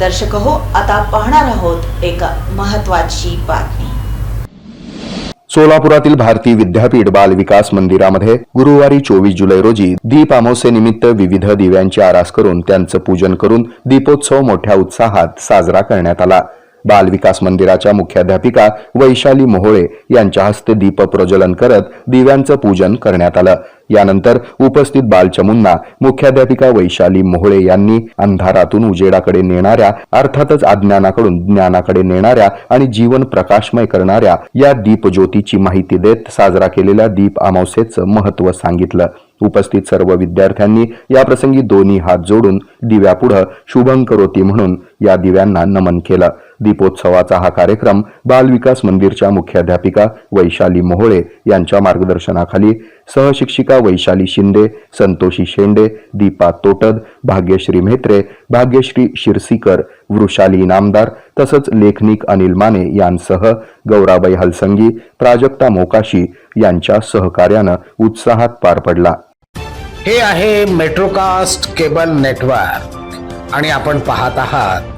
दर्शक हो आता पाहणार आहोत एक महत्वाची बातमी. सोलापुरातील भारतीय विद्यापीठ बाल विकास मंदिरामध्ये गुरुवारी चोवीस जुलै रोजी दीप अमावस्येनिमित्त विविध दिव्यांची आरास करून त्यांचं पूजन करून दीपोत्सव मोठ्या उत्साहात साजरा करण्यात आला. बाल विकास मंदिराच्या मुख्याध्यापिका वैशाली मोहोळे यांच्या हस्ते दीप प्रज्वलन करत दिव्यांचं पूजन करण्यात आलं. यानंतर उपस्थित बालचमूंना मुख्याध्यापिका वैशाली मोहोळे यांनी अंधारातून उजेडाकडे नेणाऱ्या अर्थातच अज्ञानाकडून ज्ञानाकडे नेणाऱ्या आणि जीवन प्रकाशमय करणाऱ्या या दीप ज्योतीची माहिती देत साजरा केलेल्या दीप अमावस्येचं महत्त्व सांगितलं. उपस्थित सर्व विद्यार्थ्यांनी याप्रसंगी दोन्ही हात जोडून दिव्यापुढं शुभं करोती म्हणून या दिव्यांना नमन केलं. दीपोत्सवाचा हा कार्यक्रम बालविकास मंदिरच्या मुख्याध्यापिका वैशाली मोहोळे यांच्या मार्गदर्शनाखाली सहशिक्षिका वैशाली शिंदे संतोषी शेंडे दीपा तोटद भाग्यश्री म्हेत्रे भाग्यश्री शिरसीकर वृषाली इनामदार तसंच लेखनिक अनिल माने यांसह गौराबाई हलसंगी प्राजक्ता मोकाशी यांच्या सहकार्यानं उत्साहात पार पडला. हे आहे मेट्रोकास्ट केबल नेटवर्क आणि आपण पाहत आहात